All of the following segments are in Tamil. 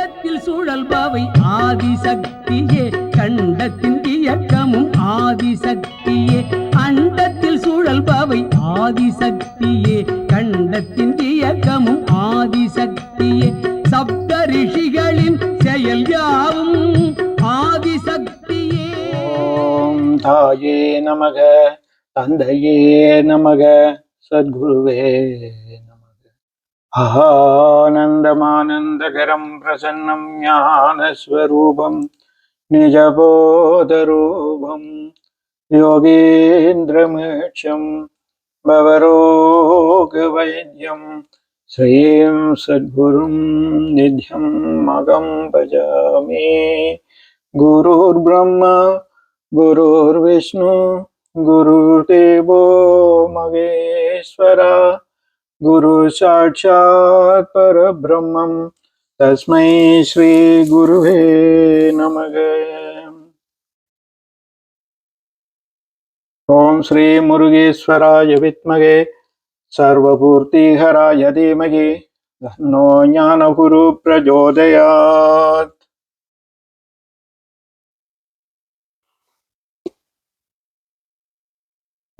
அண்டத்தில் சுழல்பவை ஆதிசக்தியே. கண்டத்தின் இயக்கமும் ஆதிசக்தியே. அண்டத்தில் சுழல்பவை ஆதிசக்தியே. கண்டத்தின் இயக்கமும் ஆதிசக்தியே. சப்த ரிஷிகளின் செயல் யாவும் ஆதிசக்தியே. ஓம் தாயே நமக தந்தையே நமக சத்குருவே. आनन्दमानन्दकरं प्रसन्नं ज्ञानस्वरूपं निजबोधरूपं योगीन्द्रमीक्षं भवरोगवैद्यं श्रीं सद्गुरुं निध्यं मगं भजामि गुरुर्ब्रह्मा गुरुर्विष्णु गुरुर्देवो महेश्वरा गुरु साक्षात् परब्रह्मं तस्मै श्रीगुरुवे नमः ॐ श्रीमुरुगेश्वराय विद्महे सर्वपूर्तिहराय धीमहि तन्नो ज्ञानगुरु प्रचोदयात्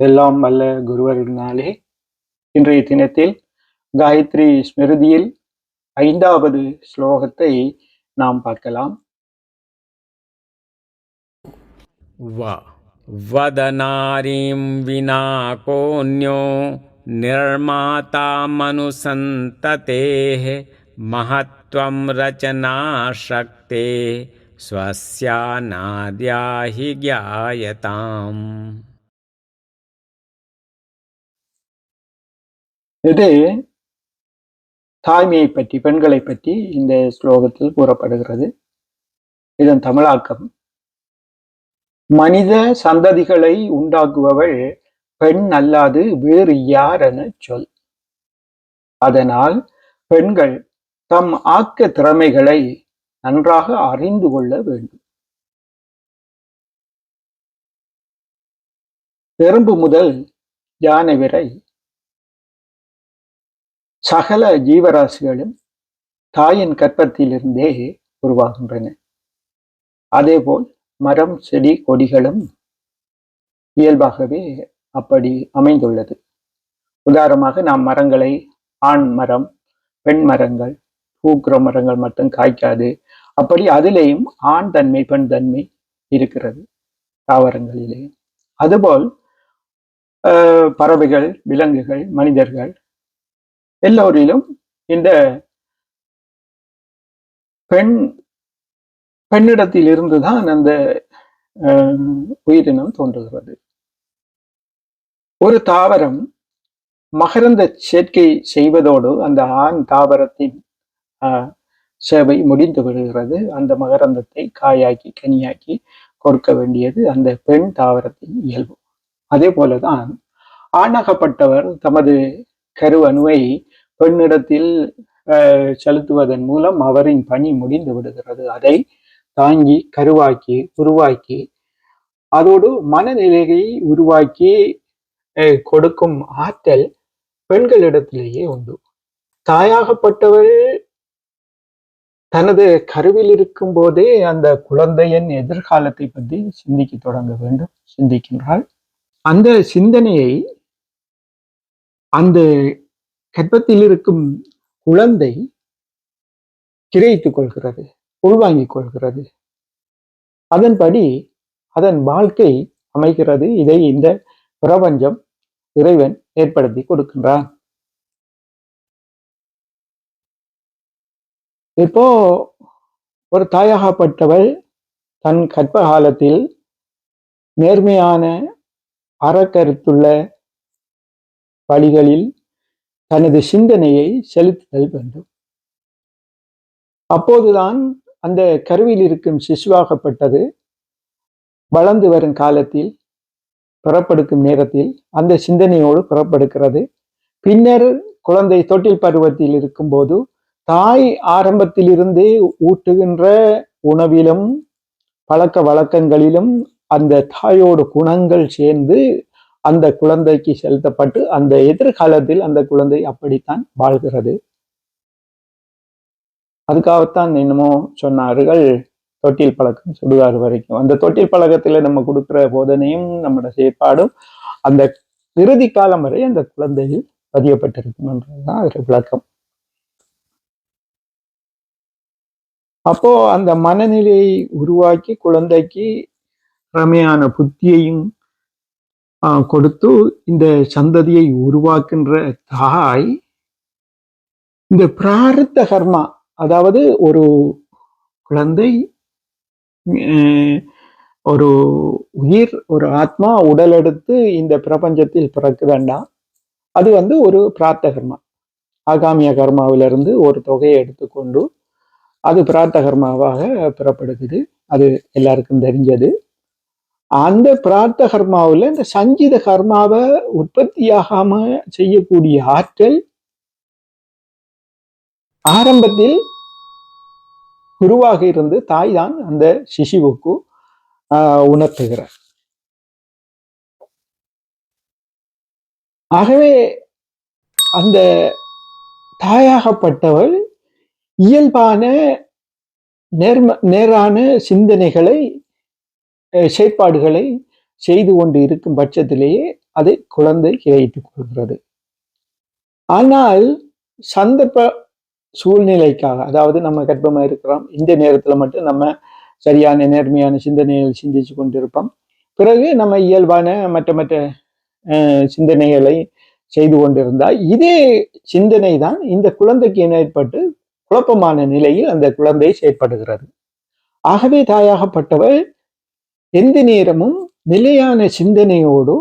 எல்லாம் வல்ல குருவருனாலே இன்றைய தினத்தில் காயத்ரி ஸ்மிருதியில் ஐந்தாவது ஸ்லோகத்தை நாம் பார்க்கலாம் व वदनारीं विना कोऽन्यो निर्मातामनुसन्ततेः महत्त्वं रचनाशक्ते स्वस्यानाद्या हि ज्ञायताम् இது தாய்மையை பற்றி பெண்களை பற்றி இந்த ஸ்லோகத்தில் கூறப்படுகிறது. இதன் தமிழாக்கம். மனித சந்ததிகளை உண்டாக்குபவள் பெண் அல்லாது வேறு யார் என சொல். அதனால் பெண்கள் தம் ஆக்க திறமைகளை நன்றாக அறிந்து கொள்ள வேண்டும். எறும்பு முதல் யானை வரை சகல ஜீவராசிகளும் தாயின் கற்பத்திலிருந்தே உருவாகின்றன. அதேபோல் மரம் செடி கொடிகளும் இயல்பாகவே அப்படி அமைந்துள்ளது. உதாரணமாக நாம் மரங்களை ஆண் மரம் பெண் மரங்கள் பூக்கிற மரங்கள் மட்டும் காய்க்காது. அப்படி அதிலேயும் ஆண் தன்மை பெண் தன்மை இருக்கிறது தாவரங்களிலேயும் அதுபோல் பறவைகள் விலங்குகள் மனிதர்கள் எல்லோரிலும் இந்த பெண் பெண்ணிடத்தில் இருந்துதான் அந்த உயிரினம் தோன்றுகிறது. ஒரு தாவரம் மகரந்த சேர்க்கை செய்வதோடு அந்த ஆண் தாவரத்தின் ஆஹ், சேவை முடிந்து விடுகிறது. அந்த மகரந்தத்தை காயாக்கி கனியாக்கி கொடுக்க வேண்டியது அந்த பெண் தாவரத்தின் இயல்பு. அதே போலதான் ஆணாகப்பட்டவர் தமது கருவணுவை பெண்ணிடத்தில் செலுத்துவதன் மூலம் அவரின் பணி முடிந்து விடுகிறது. அதை தாங்கி கருவாக்கி உருவாக்கி அதோடு மனநிலையை உருவாக்கி கொடுக்கும் ஆற்றல் பெண்களிடத்திலேயே உண்டு. தாயாகப்பட்டவள் தனது கருவில் இருக்கும் போதே அந்த குழந்தையின் எதிர்காலத்தை பற்றி சிந்திக்க தொடங்க வேண்டும் சிந்திக்கின்றாள். அந்த சிந்தனையை அந்த கர்ப்பத்தில் இருக்கும் குழந்தை கிரகித்துக் கொள்கிறது உள்வாங்கிக் கொள்கிறது. அதன்படி அதன் வாழ்க்கை அமைகிறது. இதை இந்த பிரபஞ்சம் இறைவன் ஏற்படுத்தி கொடுக்கின்றான். இப்போ ஒரு தாயாகப்பட்டவள் தன் கற்ப காலத்தில் நேர்மையான அறக்கருத்துள்ள வழிகளில் தனது சிந்தனையை செலுத்துதல் வேண்டும். அப்போதுதான் அந்த கருவியில் இருக்கும் சிசுவாகப்பட்டது வளர்ந்து வரும் காலத்தில் புறப்படுக்கும் நேரத்தில் அந்த சிந்தனையோடு புறப்படுகிறது. பின்னர் குழந்தை தொட்டில் பருவத்தில் இருக்கும்போது தாய் ஆரம்பத்திலிருந்தே ஊட்டுகின்ற உணவிலும் பழக்க வழக்கங்களிலும் அந்த தாயோட குணங்கள் சேர்ந்து அந்த குழந்தைக்கு செலுத்தப்பட்டு அந்த எதிர்காலத்தில் அந்த குழந்தை அப்படித்தான் வாழ்கிறது. அதுக்காகத்தான் என்னமோ சொன்னார்கள் தொட்டில் பழக்கம் சுடுகாடு வரைக்கும். அந்த தொட்டில் பழக்கத்துல நம்ம கொடுக்குற போதனையும் நம்மளோட செயற்பாடும் அந்த இறுதி காலம் வரை அந்த குழந்தையில் பதியப்பட்டிருக்கும் என்றதுதான் அதில் விளக்கம். அப்போ அந்த மனநிலையை உருவாக்கி குழந்தைக்கு ரமையான புத்தியையும் கொடுத்து இந்த சந்ததியை உருவாக்குன்ற தாய் இந்த பிராரத்த கர்மா அதாவது ஒரு குழந்தை ஒரு உயிர் ஒரு ஆத்மா உடல் எடுத்து இந்த பிரபஞ்சத்தில் பிறக்குதுண்டா அது வந்து ஒரு பிரார்த்த கர்மா. ஆகாமிய கர்மாவிலிருந்து ஒரு தொகையை எடுத்துக்கொண்டு அது பிரார்த்த கர்மாவாக பெறப்படுகிறது. அது எல்லாருக்கும் தெரிஞ்சது. அந்த பிரார்த்த கர்மாவில் இந்த சஞ்சித கர்மாவை உற்பத்தியாகாம செய்யக்கூடிய ஆற்றல் ஆரம்பத்தில் குருவாக இருந்து தாய் தான் அந்த சிசுவுக்கு ஆஹ், உணர்த்துகிறார். ஆகவே அந்த தாயாகப்பட்டவள் இயல்பான நேர்ம நேரான சிந்தனைகளை செயற்பாடுகளை செய்து கொண்டு இருக்கும் பட்சத்திலேயே அதை குழந்தை கிரகித்துக் கொள்கிறது. ஆனால் சந்தர்ப்ப சூழ்நிலைக்காக அதாவது நம்ம கர்ப்பமாக இருக்கிறோம் இந்த நேரத்தில் மட்டும் நம்ம சரியான நேர்மையான சிந்தனைகள் சிந்திச்சு கொண்டிருப்போம். பிறகு நம்ம இயல்பான மற்ற மற்ற சிந்தனைகளை செய்து கொண்டிருந்தால் இதே சிந்தனை தான் இந்த குழந்தைக்கு ஏற்பட்டு குழப்பமான நிலையில் அந்த குழந்தை செயற்படுகிறது. ஆகவே தாயாகப்பட்டவள் எந்த நேரமும் நிலையான சிந்தனையோடு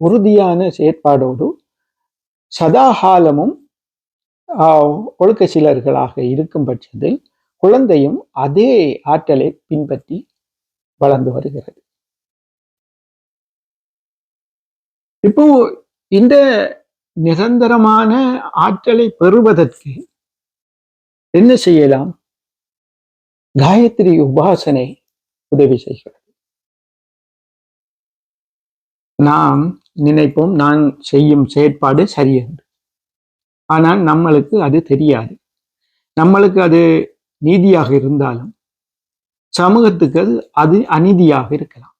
உறுதியான செயற்பாடோடு சதாகாலமும் ஆஹ், ஒழுக்க சிலர்களாக இருக்கும் பட்சத்தில் குழந்தையும் அதே ஆற்றலை பின்பற்றி வளர்ந்து வருகிறது. இப்போ இந்த நிரந்தரமான ஆற்றலை பெறுவதற்கு என்ன செய்யலாம்? காயத்ரி உபாசனை உதவி செய்கிறது. நாம் நினைப்போம் நான் செய்யும் செயற்பாடு சரியென்று. ஆனால் நம்மளுக்கு அது தெரியாது. நம்மளுக்கு அது நீதியாக இருந்தாலும் சமூகத்துக்கு அது அது அநீதியாக இருக்கலாம்.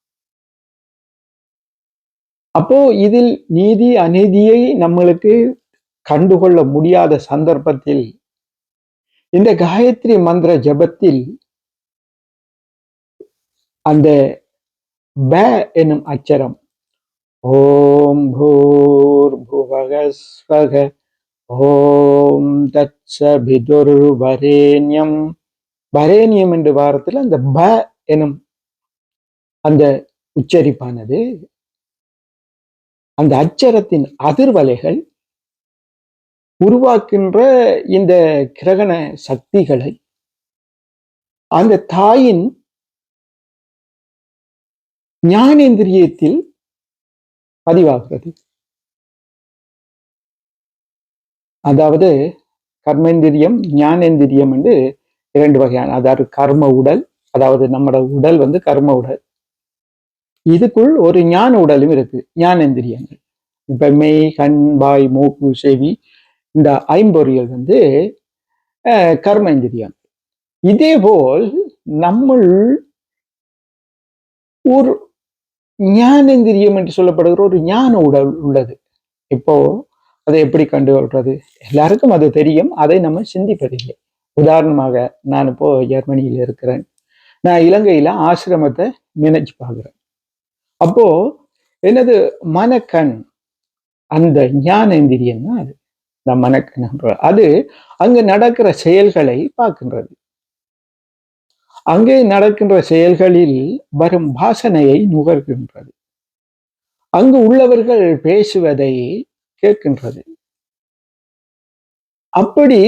அப்போ இதில் நீதி அநீதியை நம்மளுக்கு கண்டுகொள்ள முடியாத சந்தர்ப்பத்தில் இந்த காயத்ரி மந்திர ஜபத்தில் அந்த ப எனும் அச்சரம் ஓம் பூர் புவகஸ்வக ஓம் தத்சபிதுர் வரேண்யம் வரேண்யம் என்ற வாரத்தில் அந்த ப எனும் அந்த உச்சரிப்பானது அந்த அச்சரத்தின் அதிர்வலைகள் உருவாக்கின்ற இந்த கிரகண சக்திகளை அந்த தாயின் ஞானேந்திரியத்தில் பதிவாகிறது. அதாவது கர்மேந்திரியம் ஞானேந்திரியம் என்று இரண்டு வகையான அதாவது கர்ம உடல் அதாவது நம்மட உடல் வந்து கர்ம உடல். இதுக்குள் ஒரு ஞான உடலும் இருக்கு ஞானேந்திரியங்கள். இப்ப மெய் கண் பாய் மூக்கு செவி இந்த ஐம்பொறிகள் வந்து அஹ், இதே இதேபோல் நம்மள் ஒரு ஞானேந்திரியம் என்று சொல்லப்படுகிற ஒரு ஞான உடல் உள்ளது. இப்போ அதை எப்படி கண்டுகொள்றது? எல்லாருக்கும் அது தெரியும். அதை நம்ம சிந்திப்பதில்லை. உதாரணமாக நான் இப்போ ஜெர்மனியில் இருக்கிறேன். நான் இலங்கையில ஆசிரமத்தை நினைச்சு பார்க்குறேன். அப்போ எனது மனக்கண் அந்த ஞானேந்திரியம் தான் அது. இந்த மனக்கண் அது அங்கு நடக்கிற செயல்களை பார்க்கின்றது. அங்கே நடக்கின்ற செயல்களில் வரும் வாசனையை நுகர்கின்றது. அங்கு உள்ளவர்கள் பேசுவதை கேட்கின்றது. அப்படி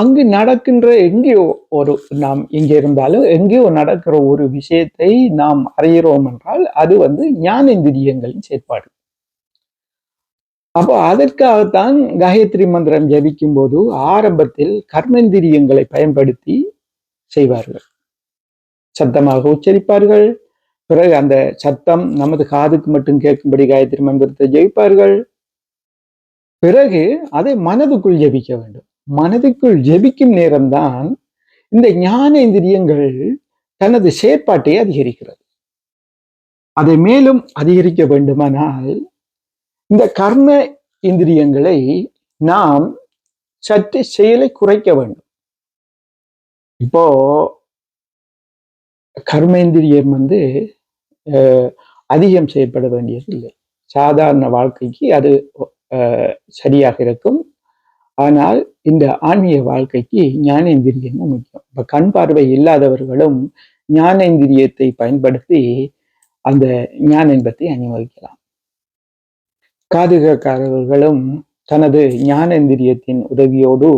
அங்கு நடக்கின்ற எங்கேயோ ஒரு நாம் இங்கே இருந்தாலும் எங்கேயோ நடக்கிற ஒரு விஷயத்தை நாம் அறிகிறோம் என்றால் அது வந்து ஞானேந்திரியங்களின் செயற்பாடு. அப்போ அதற்காகத்தான் காயத்ரி மந்திரம் ஜபிக்கும் போது ஆரம்பத்தில் கர்மேந்திரியங்களை பயன்படுத்தி செய்வார்கள். சத்தமாக உச்சரிப்பார்கள். பிறகு அந்த சத்தம் நமது காதுக்கு மட்டும் கேட்கும்படி காயத்ரி மந்திரத்தை ஜெயிப்பார்கள். பிறகு அதை மனதுக்குள் ஜெபிக்க வேண்டும். மனதுக்குள் ஜெபிக்கும் நேரம்தான் இந்த ஞானேந்திரியங்கள் தனது செயற்பாட்டை அதிகரிக்கிறது. அதை மேலும் அதிகரிக்க வேண்டுமானால் இந்த கர்ம இந்திரியங்களை நாம் சற்று செயலை குறைக்க வேண்டும். இப்போ கர்மேந்திரியம் வந்து அதிகம் செயற்பட வேண்டியது இல்லை சாதாரண வாழ்க்கைக்கு அது சரியாக இருக்கும். ஆனால் இந்த ஆன்மீக வாழ்க்கைக்கு ஞானேந்திரியம் முக்கியம். இப்போ கண் பார்வை இல்லாதவர்களும் ஞானேந்திரியத்தை பயன்படுத்தி அந்த ஞான இன்பத்தை அனுபவிக்கலாம். காது தனது ஞானேந்திரியத்தின் உதவியோடு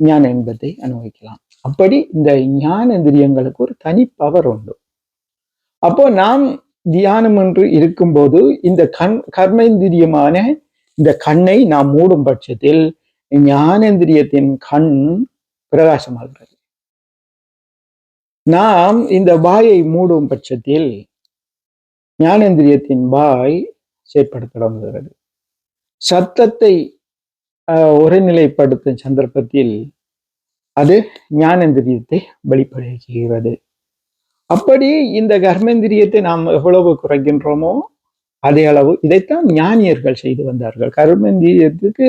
ஞான இன்பத்தை அனுபவிக்கலாம். அப்படி இந்த ஞானேந்திரியங்களுக்கு ஒரு தனி பவர் உண்டு. அப்போ நாம் தியானம் என்று இருக்கும்போது இந்த கண் கர்மேந்திரியமான இந்த கண்ணை நாம் மூடும் பட்சத்தில் ஞானேந்திரியத்தின் கண் பிரகாசமாகிறது. நாம் இந்த வாயை மூடும் பட்சத்தில் ஞானேந்திரியத்தின் வாய் செயற்பட தொடங்குகிறது. சத்தத்தை ஆஹ், ஒருநிலைப்படுத்தும் சந்தர்ப்பத்தில் அது ஞானேந்திரியத்தை வெளிப்படுத்துகிறது. அப்படி இந்த கர்மேந்திரியத்தை நாம் எவ்வளவு குறைக்கின்றோமோ அதே அளவு இதைத்தான் ஞானியர்கள் செய்து வந்தார்கள். கர்மேந்திரியத்துக்கு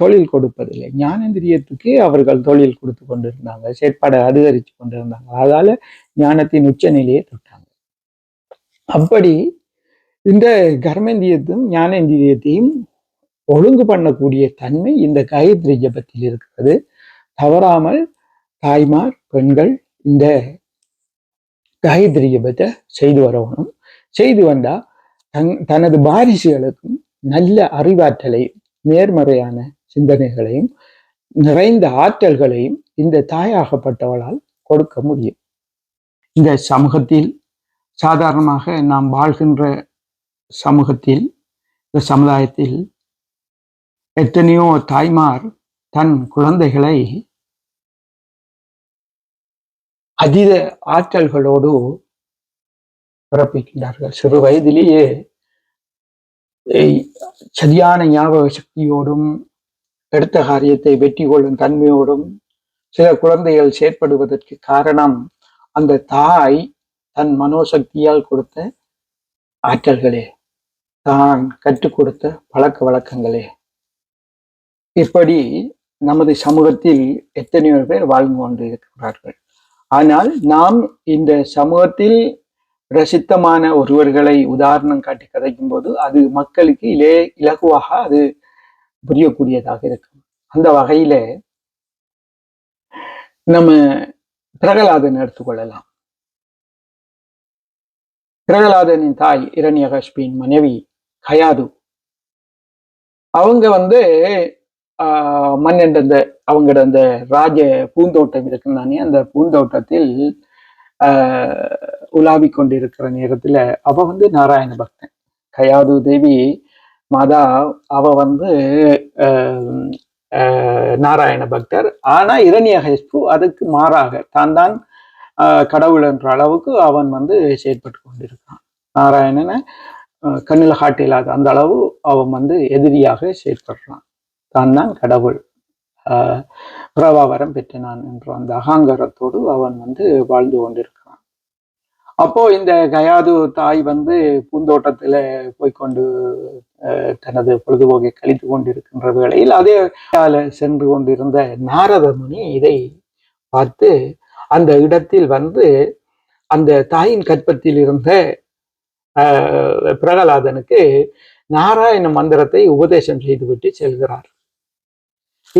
தொழில் கொடுப்பதில்லை. ஞானேந்திரியத்துக்கு அவர்கள் தொழில் கொடுத்து கொண்டிருந்தாங்க. செயற்பாடை அதிகரித்து கொண்டிருந்தாங்க. அதால ஞானத்தின் உச்ச நிலையை தொட்டாங்க. அப்படி இந்த கர்மேந்திரியத்தையும் ஞானேந்திரியத்தையும் ஒழுங்கு பண்ணக்கூடிய தன்மை இந்த காயத்ரி ஜபத்தில் இருக்கிறது. தவறாமல் தாய்மார் பெண்கள் இந்த காயத்ரியபத்தை செய்து வரணும். செய்து வந்தா தன் தனது வாரிசுகளுக்கும் நல்ல அறிவாற்றலையும் நேர்மறையான சிந்தனைகளையும் நிறைந்த ஆற்றல்களையும் இந்த தாயாகப்பட்டவளால் கொடுக்க முடியும். இந்த சமூகத்தில் சாதாரணமாக நாம் வாழ்கின்ற சமூகத்தில் இந்த சமுதாயத்தில் எத்தனையோ தாய்மார் தன் குழந்தைகளை அதீத ஆற்றல்களோடு பிறப்பிக்கின்றார்கள். சிறு வயதிலேயே சரியான ஞாபக சக்தியோடும் எடுத்த காரியத்தை வெற்றி கொள்ளும் தன்மையோடும் சில குழந்தைகள் செயற்படுவதற்கு காரணம் அந்த தாய் தன் மனோசக்தியால் கொடுத்த ஆற்றல்களே. தான் கற்றுக் கொடுத்த பழக்க வழக்கங்களே. இப்படி நமது சமூகத்தில் எத்தனையோ பேர் வாழ்ந்து கொண்டு இருக்கிறார்கள் ஆனால் நாம் இந்த சமூகத்தில் பிரசித்தமான ஒருவர்களை உதாரணம் காட்டி கதைக்கும் போது அது மக்களுக்கு இலே இலகுவாக அது புரியக்கூடியதாக இருக்கும். அந்த வகையில நம்ம பிரகலாதன் எடுத்துக்கொள்ளலாம். பிரகலாதனின் தாய் இரண்யகஷ்பியின் மனைவி கயாது. அவங்க வந்து ஆஹ் மன்னன் அந்த அவங்களோட அந்த ராஜ பூந்தோட்டம் இருக்குன்னானே அந்த பூந்தோட்டத்தில் உலாவி உலாவிக் கொண்டிருக்கிற நேரத்துல அவ வந்து நாராயண பக்தன். கயாது தேவி மாதா அவ வந்து நாராயண பக்தர். ஆனா இரணியகேஷ்பு அதுக்கு மாறாக தான் தான் கடவுள் என்ற அளவுக்கு அவன் வந்து செயற்பட்டு கொண்டிருக்கான் நாராயணனை கண்ணில் காட்டில்லாத அந்த அளவு அவன் வந்து எதிரியாக செயற்படுறான். தான் தான் கடவுள். ஆஹ் பிரபாவரம் பெற்றினான் என்ற அந்த அகங்காரத்தோடு அவன் வந்து வாழ்ந்து கொண்டிருக்கிறான். அப்போ இந்த கயாது தாய் வந்து பூந்தோட்டத்துல போய்க்கொண்டு தனது பொழுதுபோக்கை கழித்து கொண்டிருக்கின்ற வேளையில் அதே சென்று கொண்டிருந்த நாரத முனி இதை பார்த்து அந்த இடத்தில் வந்து அந்த தாயின் கற்பத்தில் இருந்த பிரகலாதனுக்கு நாராயண மந்திரத்தை உபதேசம் செய்துவிட்டு செல்கிறார்.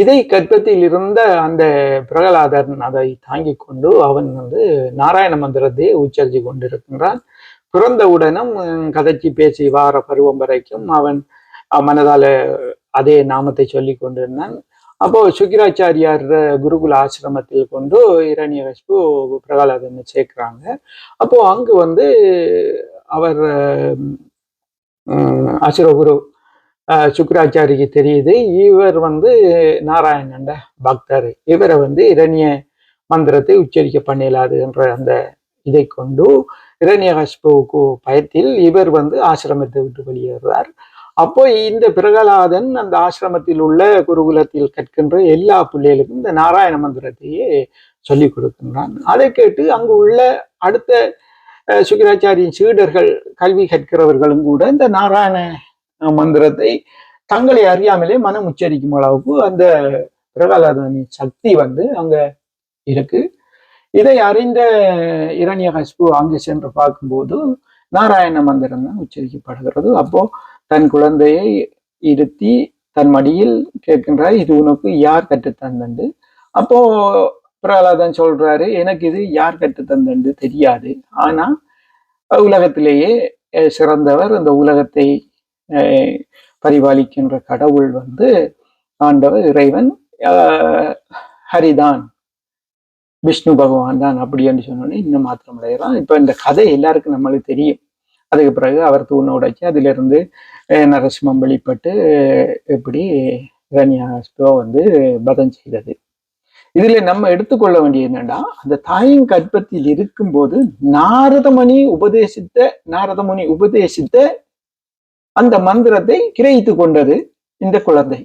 இதை கற்பத்தில் இருந்த அந்த பிரகலாதன் அதை தாங்கி கொண்டு அவன் வந்து நாராயண மந்திரத்தை உச்சரித்து கொண்டிருக்கின்றான். பிறந்தவுடனும் கதைச்சி பேசி வார பருவம் வரைக்கும் அவன் மனதால அதே நாமத்தை சொல்லி கொண்டிருந்தான். அப்போ சுக்கிராச்சாரியார் குருகுல ஆசிரமத்தில் கொண்டு இரணியகஸ்பு பிரகலாதனை சேர்க்கிறாங்க. அப்போ அங்கு வந்து அவர் உம், அசுரகுரு சுக்கராச்சாரிக்கு தெரியுது. இவர் வந்து நாராயணண்ட பக்தர். இவரை வந்து இரணிய மந்திரத்தை உச்சரிக்க பண்ணிடலாது என்ற அந்த இதை கொண்டு இரணியகாஷ்பவுக்கு பயத்தில் இவர் வந்து ஆசிரமத்தை விட்டு வெளியேறுறார் அப்போ இந்த பிரகலாதன் அந்த ஆசிரமத்தில் உள்ள குருகுலத்தில் கற்கின்ற எல்லா பிள்ளைகளுக்கும் இந்த நாராயண மந்திரத்தையே சொல்லிக் கொடுக்கின்றான். அதை கேட்டு அங்கு உள்ள அடுத்த சுக்கராச்சாரியின் சுக்கிராச்சாரியின் சீடர்கள் கல்வி கற்கிறவர்களும் கூட இந்த நாராயண மந்திரத்தை தங்களை அறியாமலே மனம் உச்சரிக்கும் அளவுக்கு அந்த பிரகலாதனின் சக்தி வந்து அங்க இருக்கு. இதை அறிந்த இரண்யகஸ்பு அங்கு சென்று பார்க்கும்போது நாராயண மந்திரம் தான் உச்சரிக்கப்படுகிறது. அப்போ தன் குழந்தையை இருத்தி தன் மடியில் கேட்கின்றார் இது உனக்கு யார் கற்றுத்தந்தண்டு அப்போ பிரகலாதன் சொல்றாரு எனக்கு இது யார் கற்றுத்தந்தண்டு தெரியாது. ஆனா உலகத்திலேயே சிறந்தவர் இந்த உலகத்தை பரிபாலிக்கின்ற கடவுள் வந்து ஆண்டவர் இறைவன் ஆஹ், ஹரிதான். விஷ்ணு பகவான் தான் அப்படி என்று சொன்னோன்னே இன்னும் மாத்திரம் அடையலாம். இப்ப இந்த கதை எல்லாருக்கும் நம்மளுக்கு தெரியும். அதுக்கு பிறகு அவர் தூணை உடைச்சி அதுல இருந்து அஹ், நரசிம்மம் வெளிப்பட்டு இப்படி எப்படி வந்து பதம் செய்தது. இதுல நம்ம எடுத்துக்கொள்ள வேண்டியது என்னன்னா அந்த தாயின் கற்பத்தில் இருக்கும்போது நாரதமணி உபதேசித்த நாரதமுனி உபதேசித்த அந்த மந்திரத்தை கிரகித்து கொண்டது இந்த குழந்தை.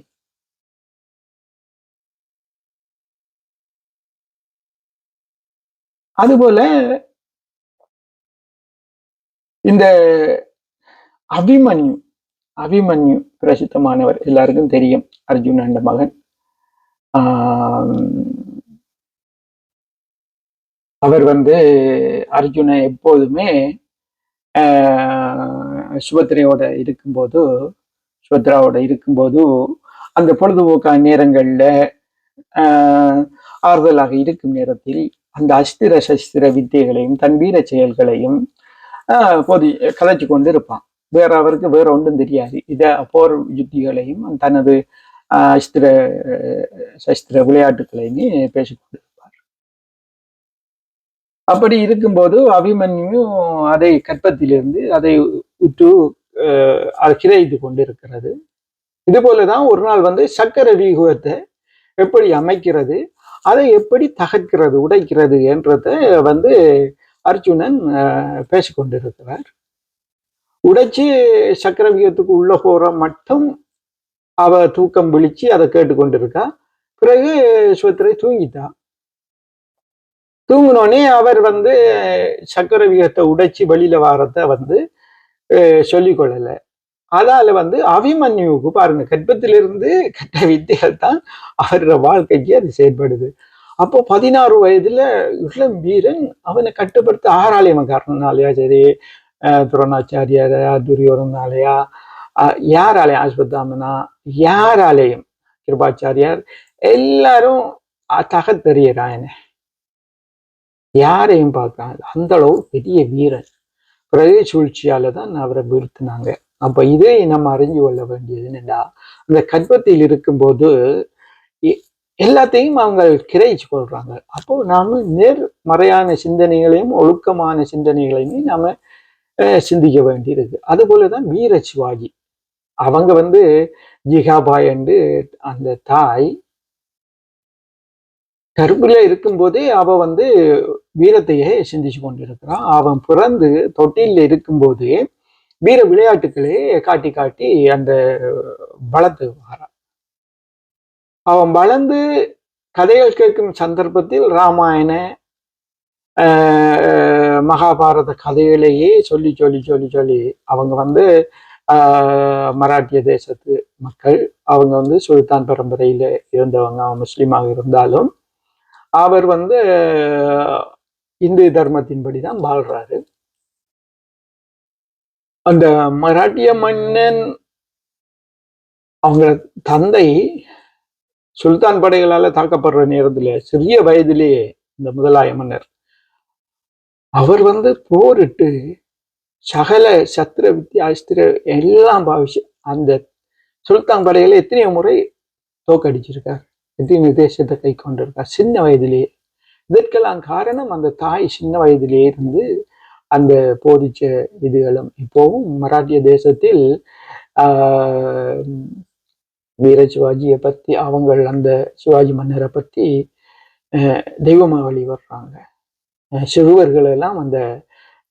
அதுபோல இந்த அபிமன்யு அபிமன்யு பிரசித்தமானவர் எல்லாருக்கும் தெரியும் அர்ஜுன் அர்ஜுனன் மகன். அவர் வந்து அர்ஜுனை எப்போதுமே சுபத்திரையோட இருக்கும்போது சுபத்ராவோட இருக்கும்போது அந்த பொழுதுபோக்கான நேரங்களில் ஆஹ், ஆறுதலாக இருக்கும் நேரத்தில் அந்த அஸ்திர சஸ்திர வித்தைகளையும் தன் வீர செயல்களையும் ஆஹ், போதி கதைச்சு கொண்டு இருப்பான் வேற அவருக்கு வேற ஒன்றும் தெரியாது. இதை போர் யுத்திகளையும் தனது ஆஹ், அஸ்திர சஸ்திர விளையாட்டுகளையுமே பேசிக்கொண்டு அப்படி இருக்கும்போது அபிமன்யும் அதை கற்பத்திலிருந்து அதை உற்று ஆஹ், கொண்டிருக்கிறது கிரகித்து கொண்டு இது போலதான் ஒரு நாள் வந்து சக்கர வியூகத்தை எப்படி அமைக்கிறது அதை எப்படி தகர்க்கிறது உடைக்கிறது என்றத வந்து அர்ஜுனன் பேசிக்கொண்டிருக்கிறார் உடைச்சு சக்கர வியூகத்துக்கு உள்ள போற மட்டும் அவ தூக்கம் விழிச்சு அதை கேட்டுக்கொண்டிருக்கா பிறகு சுவத்திரை தூங்கிட்டா. தூங்கினோடனே அவர் வந்து சக்கர வியூகத்தை உடைச்சு வெளியில வாரத்தை வந்து சொல்லிக்கொள்ளலை. சொல்லிக் அதால வந்து அபிமன்யுவுக்கு பாருங்க கற்பத்திலிருந்து கட்ட வித்தைகள் தான் அவரோட வாழ்க்கைக்கு அது செயல்படுது. அப்போ பதினாறு வயதுல இளம் வீரன் அவனை கட்டுப்படுத்த ஆறாலயம் காரணம்னாலயா சரி அஹ், துரோணாச்சாரியாரா துரியோதனாலயா அஹ், யாராலயம் ஆஸ்பத்தாமனா யாராலயம் கிருபாச்சாரியார் எல்லாரும் தகத்தெறியறான் என்ன? யாரையும் பார்க்காது. அந்த அளவு பெரிய வீரன். பிறகு சூழ்ச்சியால தான் அவரை வீழ்த்தினாங்க. அப்ப இதை நம்ம அறிஞ்சு கொள்ள வேண்டியது என்னடா அந்த கற்பத்தில் இருக்கும்போது எல்லாத்தையும் அவங்க கிரகிச்சு கொள்றாங்க. அப்போ நாம நேர்மறையான சிந்தனைகளையும் ஒழுக்கமான சிந்தனைகளையுமே நாம சிந்திக்க வேண்டியிருக்கு. அது போலதான் வீர சிவாஜி அவங்க வந்து ஜிகாபாய் என்று அந்த தாய் கருப்பில் இருக்கும்போதே அவ வந்து வீரத்தையே சிந்திச்சு கொண்டிருக்கிறான் அவன் பிறந்து தொட்டில இருக்கும்போதே வீர விளையாட்டுக்களே காட்டி காட்டி அந்த வளர்த்து வரான். அவன் வளர்ந்து கதைகள் கேட்கும் சந்தர்ப்பத்தில் ராமாயண ஆஹ், மகாபாரத கதைகளையே சொல்லி சொல்லி சொல்லி சொல்லி அவங்க வந்து மராட்டிய தேசத்து மக்கள் அவங்க வந்து சுல்தான் பரம்பரையில் இருந்தவங்க அவன் முஸ்லீமாக இருந்தாலும் அவர் வந்து இந்து தர்மத்தின்படி தான் வாழ்றாரு. அந்த மராட்டிய மன்னன் அவங்க தந்தை சுல்தான் படைகளால தாக்கப்படுற நேரத்துல சிறிய வயதிலேயே இந்த முதலாய மன்னர் அவர் வந்து போரிட்டு சகல சத்திர வித்தியா அஸ்திர எல்லாம் பாவிச்சு அந்த சுல்தான் படைகளை எத்தனையோ முறை தோக்கடிச்சிருக்கார் எத்தனை தேசத்தை கை கொண்டிருக்கார் சின்ன வயதிலேயே இதற்கெல்லாம் காரணம் அந்த தாய் சின்ன வயதிலேயே இருந்து அந்த போதிச்ச இதுகளும் இப்போவும் மராட்டிய தேசத்தில் ஆஹ் வீர சிவாஜியை பற்றி அவங்கள் அந்த சிவாஜி மன்னரை பத்தி அஹ், தெய்வமா வழி வர்றாங்க சிறுவர்கள் எல்லாம் அந்த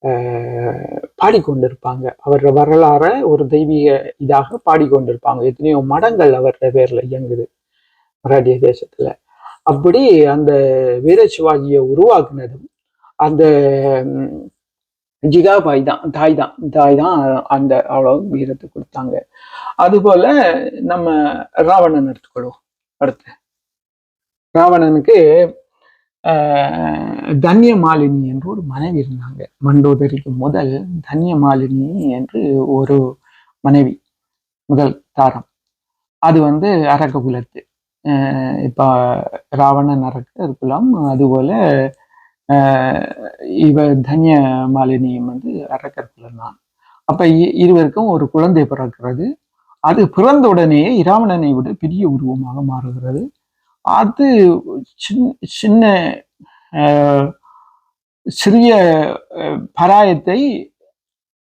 ஆஹ், பாடிக்கொண்டிருப்பாங்க. அவரோட வரலாற ஒரு தெய்வீக இதாக பாடிக்கொண்டிருப்பாங்க. எத்தனையோ மடங்கள் அவரோட பேரில் இயங்குது. மராட்டிய தேசத்துல. அப்படி அந்த வீர சிவாஜியை உருவாக்குனதும் அந்த ஜிகாபாய் தான் தாய் தான் தாய் தான் அந்த அவ்வளோ வீரத்தை கொடுத்தாங்க. அதுபோல நம்ம ராவணன் எடுத்துக்கொள்வோம் அடுத்து. ராவணனுக்கு தன்ய மாலினி என்று ஒரு மனைவி இருந்தாங்க. மண்டோதரிக்கு முதல் தன்ய மாலினி என்று ஒரு மனைவி முதல் தாரம். அது வந்து அரக குலத்து இப்போ ராவணன் அரக்க குலம் அதுபோல இவ தன்ய மாலினியும் வந்து அரக்கர்குலம் தான் அப்ப இ- இருவருக்கும் ஒரு குழந்தை பிறக்கிறது. அது பிறந்த உடனே இராவணனை விட பெரிய உருவமாக மாறுகிறது. அது சின் சின்ன சிறிய பராயத்தை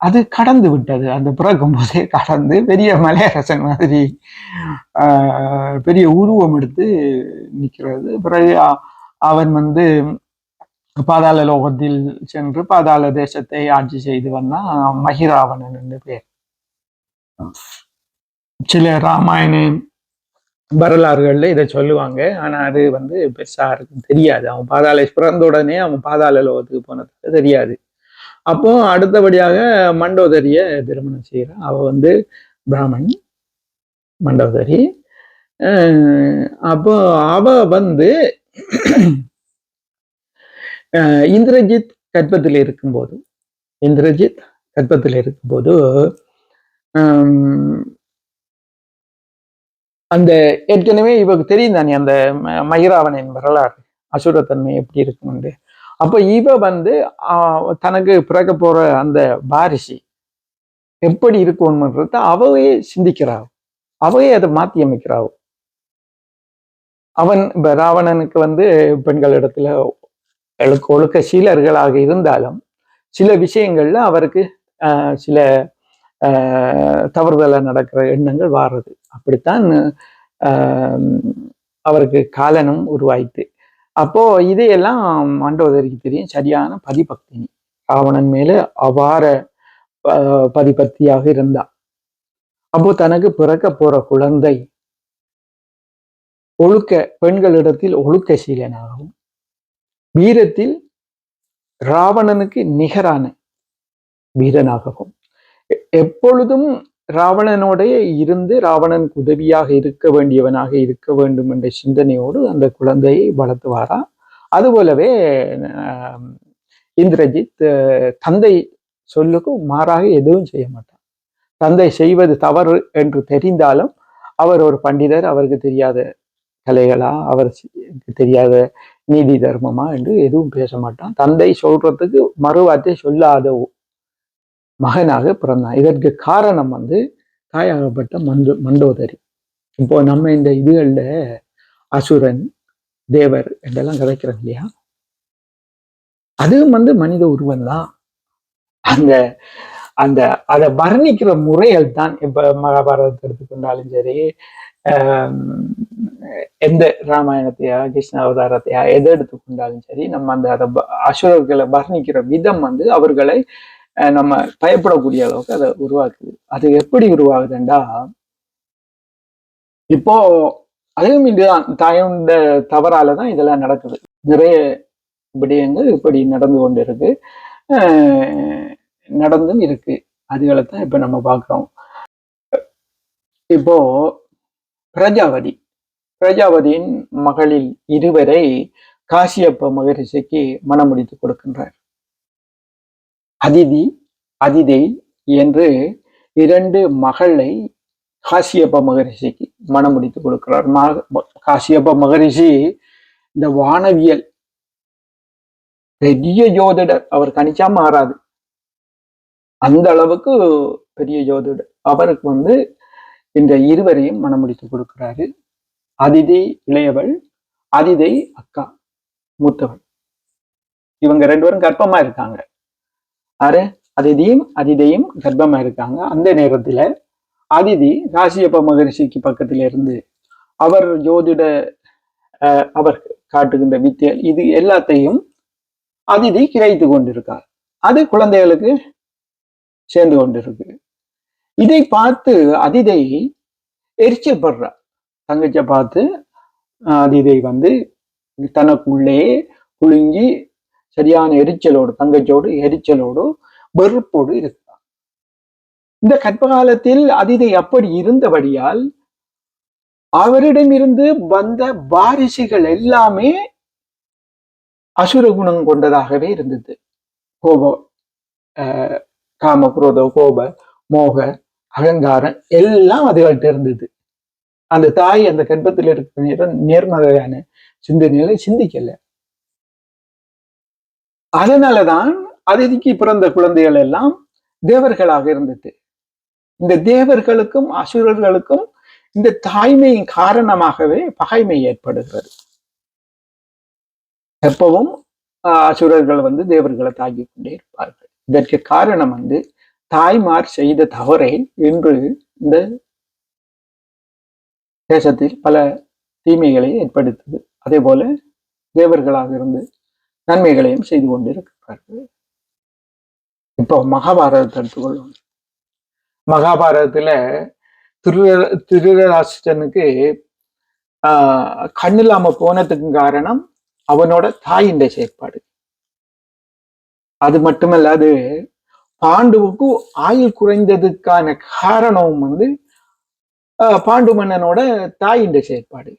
அது கடந்து விட்டது. அந்த பிறக்கும் போதே கடந்து பெரிய மலையரசன் மாதிரி ஆஹ், பெரிய உருவம் எடுத்து நிற்கிறது பிறகு அவன் வந்து பாதாள லோகத்தில் சென்று பாதாள தேசத்தை ஆட்சி செய்து வந்தான். மகிராவணன் என்று பேர். சில ராமாயண வரலாறுகள்ல இதை சொல்லுவாங்க. ஆனா அது வந்து பெருசா இருக்கும் தெரியாது. அவன் பாதாள பிறந்த உடனே அவன் பாதாள லோகத்துக்கு போனது தெரியாது. அப்போ அடுத்தபடியாக மண்டோதரியை திருமணம் செய்கிறான் அவள் வந்து பிராமண் மண்டோதரி. அப்போ அவ வந்து இந்திரஜித் கர்ப்பத்தில் இருக்கும்போது இந்திரஜித் கர்ப்பத்தில் இருக்கும்போது அந்த ஏற்கனவே இவருக்கு தெரியும் தானே அந்த ம- வரலாறு அசுரத்தன்மை எப்படி இருக்கும்னு. அப்போ இவ வந்து தனக்கு பிறக்க போற அந்த பாரிசி எப்படி இருக்கும்ன்றத அவவே சிந்திக்கிறாள். அவையே அதை மாற்றி அமைக்கிறாள். அவன் இப்போ ராவணனுக்கு வந்து பெண்கள் இடத்துல எழுக்க ஒழுக்க சீலர்களாக இருந்தாலும் சில விஷயங்கள்ல அவருக்கு ஆஹ், சில ஆஹ், நடக்கிற எண்ணங்கள் வாடுறது அப்படித்தான் ஆஹ், அவருக்கு காலனும் உருவாயிட்டு அப்போ இதையெல்லாம் மண்டோதரிக்கு தெரியும். சரியான பதிபக்தினி. ராவணன் மேல அபார பதிபக்தியாக இருந்தா. அப்போ தனக்கு பிறக்க போற குழந்தை ஒழுக்க பெண்களிடத்தில் ஒழுக்க சீலனாகவும் வீரத்தில் ராவணனுக்கு நிகரான வீரனாகவும் எப்பொழுதும் ராவணனோடைய இருந்து ராவணனுக்கு உதவியாக இருக்க வேண்டியவனாக இருக்க வேண்டும் என்ற சிந்தனையோடு அந்த குழந்தையை வளர்த்துவாரா? அதுபோலவே இந்திரஜித் தந்தை சொல்லுக்கு மாறாக எதுவும் செய்ய மாட்டார் தந்தை செய்வது தவறு என்று தெரிந்தாலும் அவர் ஒரு பண்டிதர் அவருக்கு தெரியாத கலைகளா அவருக்கு தெரியாத நீதி தர்மமா என்று எதுவும் பேச மாட்டான். தந்தை சொல்றதுக்கு மறுவார்த்தை சொல்லாத மகனாக பிறந்தான் இதற்கு காரணம் வந்து தாயாகப்பட்ட மந்து மண்டோதரி. இப்போ நம்ம இந்த இதுகளில் அசுரன் தேவர் என்றெல்லாம் கதைக்கிறோம் இல்லையா? அதுவும் வந்து மனித உருவம் தான் அந்த அந்த அதை வர்ணிக்கிற முறைகள் தான் இப்ப மகாபாரதத்தை எடுத்துக்கொண்டாலும் சரி எந்த ராமாயணத்தையா கிருஷ்ண அவதாரத்தையா எதை எடுத்துக்கொண்டாலும் சரி நம்ம அந்த அதை அசுரர்களை வர்ணிக்கிற விதம் வந்து அவர்களை நம்ம பயப்படக்கூடிய அளவுக்கு அதை உருவாக்குது. அது எப்படி உருவாகுதுண்டா? இப்போ அதுவும் இதுதான் தாயோட தவறால தான் இதெல்லாம் நடக்குது. நிறைய விடயங்கள் இப்படி நடந்து கொண்டு இருக்கு அஹ், நடந்தும் இருக்கு. அதுகளை தான் நம்ம பார்க்குறோம். இப்போ பிரஜாவதி பிரஜாவதியின் மகளில் இருவரை காசியப்ப மகரிஷிக்கு முடித்து கொடுக்கின்றார். அதிதி அதிதை என்று இரண்டு மகளை காசியப்ப மகரிஷிக்கு மணமுடித்து கொடுக்கிறார். காசியப்ப மகரிஷி இந்த வானவியல் பெரிய ஜோதிடர் அவர் கணிச்சா மாறாது. அந்த அளவுக்கு பெரிய ஜோதிடர் அவருக்கு வந்து இந்த இருவரையும் மணமுடித்து கொடுக்கிறாரு. அதிதி இளையவள் அதிதை அக்கா மூத்தவள். இவங்க ரெண்டு பேரும் கர்ப்பமா இருக்காங்க. ஆறு அதிதியும் அதிதையும் கர்ப்பமா இருக்காங்க. அந்த நேரத்துல அதிதி ராசியப்ப மகரிஷிக்கு பக்கத்துல இருந்து அவர் ஜோதிட அஹ், அவர் காட்டுகின்ற வித்திய இது எல்லாத்தையும் அதிதி கிரைத்து கொண்டிருக்கார். அது குழந்தைகளுக்கு சேர்ந்து கொண்டிருக்கு. இதை பார்த்து அதிதை எரிச்சப்படுறார் படுறா தங்கச்சியை பார்த்து அதிதை வந்து தனக்குள்ளே புழுங்கி சரியான எரிச்சலோடு தங்கச்சோடு எரிச்சலோடு வெறுப்போடு இருக்கிறார் இந்த கற்பகாலத்தில் அதிதை அப்படி இருந்தபடியால் அவரிடமிருந்து வந்த வாரிசுகள் எல்லாமே அசுர குணம் கொண்டதாகவே இருந்தது. கோப ஆஹ், காம குரோத கோப மோக அகங்காரம் எல்லாம் அதுகள்ட்ட இருந்தது. அந்த தாய் அந்த கர்ப்பத்தில் இருக்கிற நேரம் நேர்மறையான சிந்தனைகளை சிந்திக்கல. அதனாலதான் அதிதிக்கு பிறந்த குழந்தைகள் எல்லாம் தேவர்களாக இருந்தது. இந்த தேவர்களுக்கும் அசுரர்களுக்கும் இந்த தாய்மையின் காரணமாகவே பகைமை ஏற்படுகிறது. எப்பவும் ஆஹ், அசுரர்கள் வந்து தேவர்களை தாக்கிக் கொண்டே இருப்பார்கள். இதற்கு காரணம் வந்து தாய்மார் செய்த தவறை இன்று இந்த தேசத்தில் பல தீமைகளை ஏற்படுத்தது. அதே போல தேவர்களாக இருந்து நன்மைகளையும் செய்து கொண்டிருக்கிறார்கள். இப்போ மகாபாரதத்தை எடுத்துக்கொள்ளும் மகாபாரதத்துல திரு திருதராஷ்டிரனுக்கு ஆஹ் கண்ணில்லாம போனதுக்கு காரணம் அவனோட தாயின் செயற்பாடு. அது மட்டுமல்லாது பாண்டுவுக்கு ஆயுள் குறைந்ததுக்கான காரணமும் வந்து ஆஹ் பாண்டு மன்னனோட தாயின் செயற்பாடு.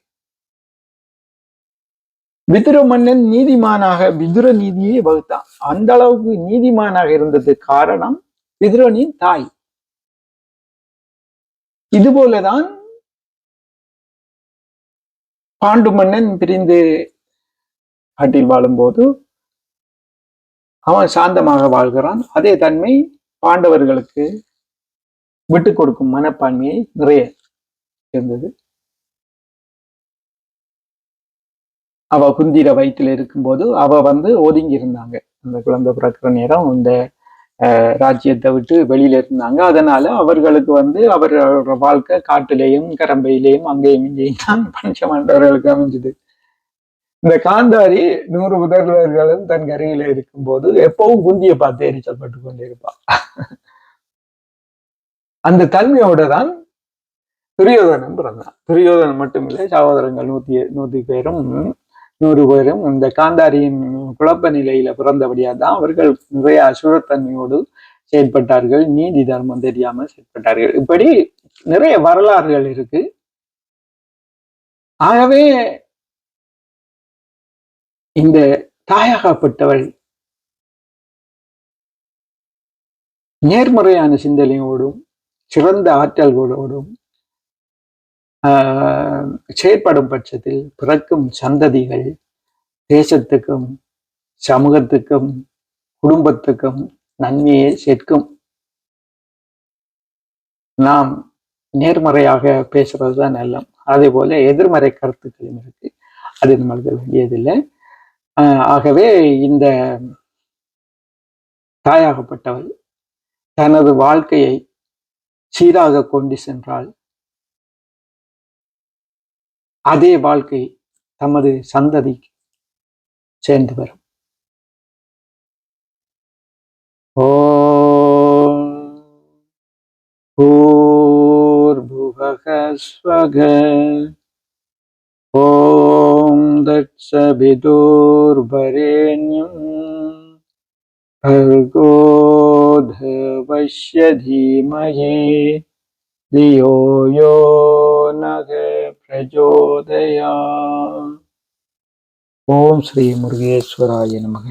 விதுர மன்னன் நீதிமானாக விதுர நீதியை வகுத்தான். அந்த அளவுக்கு நீதிமானாக இருந்தது காரணம் விதுரனின் தாய். இது போலதான் பாண்டு மன்னன் பிரிந்து காட்டில் வாழும்போது அவன் சாந்தமாக வாழ்கிறான். அதே தன்மை பாண்டவர்களுக்கு விட்டு கொடுக்கும் மனப்பான்மையை நிறைய இருந்தது. அவ குந்திர வயிற்றுல இருக்கும்போது அவ வந்து ஒதுங்கி இருந்தாங்க அந்த குழந்தை பிறக்கிற நேரம் இந்த அஹ், ராஜ்யத்தை விட்டு வெளியில இருந்தாங்க. அதனால அவர்களுக்கு வந்து அவரோட வாழ்க்கை காட்டிலேயும் கரம்பையிலேயும் அங்கேயும் இங்கேயும் தான் பஞ்சமன்றவர்களுக்கு அமைஞ்சது. இந்த காந்தாரி நூறு உதர்வர்களும் தன் கரையில இருக்கும்போது எப்பவும் குந்தியை பார்த்து எரிச்சல்பட்டு கொண்டிருப்பா. அந்த தன்மையோட தான் துரியோதனன் பிறந்தான். துரியோதனன் மட்டுமில்லை சகோதரங்கள் நூத்தி நூத்தி பேரும் நூறு பேரும் இந்த காந்தாரியின் குழப்ப நிலையில பிறந்தபடியா தான் அவர்கள் நிறைய அசுரத்தன்மையோடு செயல்பட்டார்கள் நீதி தர்மம் தெரியாம செயல்பட்டார்கள் இப்படி நிறைய வரலாறுகள் இருக்கு. ஆகவே இந்த தாயாகப்பட்டவள் நேர்மறையான சிந்தனையோடும் சிறந்த ஆற்றல்களோடும் செயற்படும் பட்சத்தில் பிறக்கும் சந்ததிகள் தேசத்துக்கும் சமூகத்துக்கும் குடும்பத்துக்கும் நன்மையை சேர்க்கும். நாம் நேர்மறையாக பேசுறது தான் நல்லம். அதே போல எதிர்மறை கருத்துக்களும் இருக்கு. அது நம்மளுக்கு வேண்டியதில்லை. ஆஹ், ஆகவே இந்த தாயாகப்பட்டவள் தனது வாழ்க்கையை சீராக கொண்டு சென்றால் அதே வாழ்க்கை தமது சந்ததி சேர்ந்து வரும் ஓம் பூர்புவக ஸ்வக ஓம் தட்சபிதுர்வரேண்யம் भर्गो धवस्य धीमहि धियो यो नः பிரஜோதயா ஓம் ஸ்ரீ முருகேஸ்வராய நமக.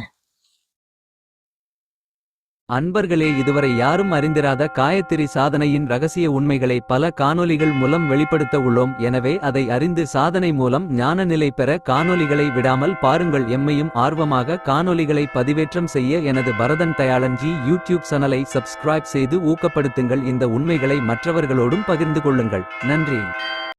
அன்பர்களே இதுவரை யாரும் அறிந்திராத காயத்திரி சாதனையின் ரகசிய உண்மைகளை பல காணொலிகள் மூலம் வெளிப்படுத்த உள்ளோம். எனவே அதை அறிந்து சாதனை மூலம் ஞான நிலை பெற காணொலிகளை விடாமல் பாருங்கள். எம்மையும் ஆர்வமாக காணொலிகளை பதிவேற்றம் செய்ய எனது பரதன் தயாளன்ஜி யூடியூப் சேனலை சப்ஸ்கிரைப் செய்து ஊக்கப்படுத்துங்கள். இந்த உண்மைகளை மற்றவர்களோடும் பகிர்ந்து கொள்ளுங்கள். நன்றி.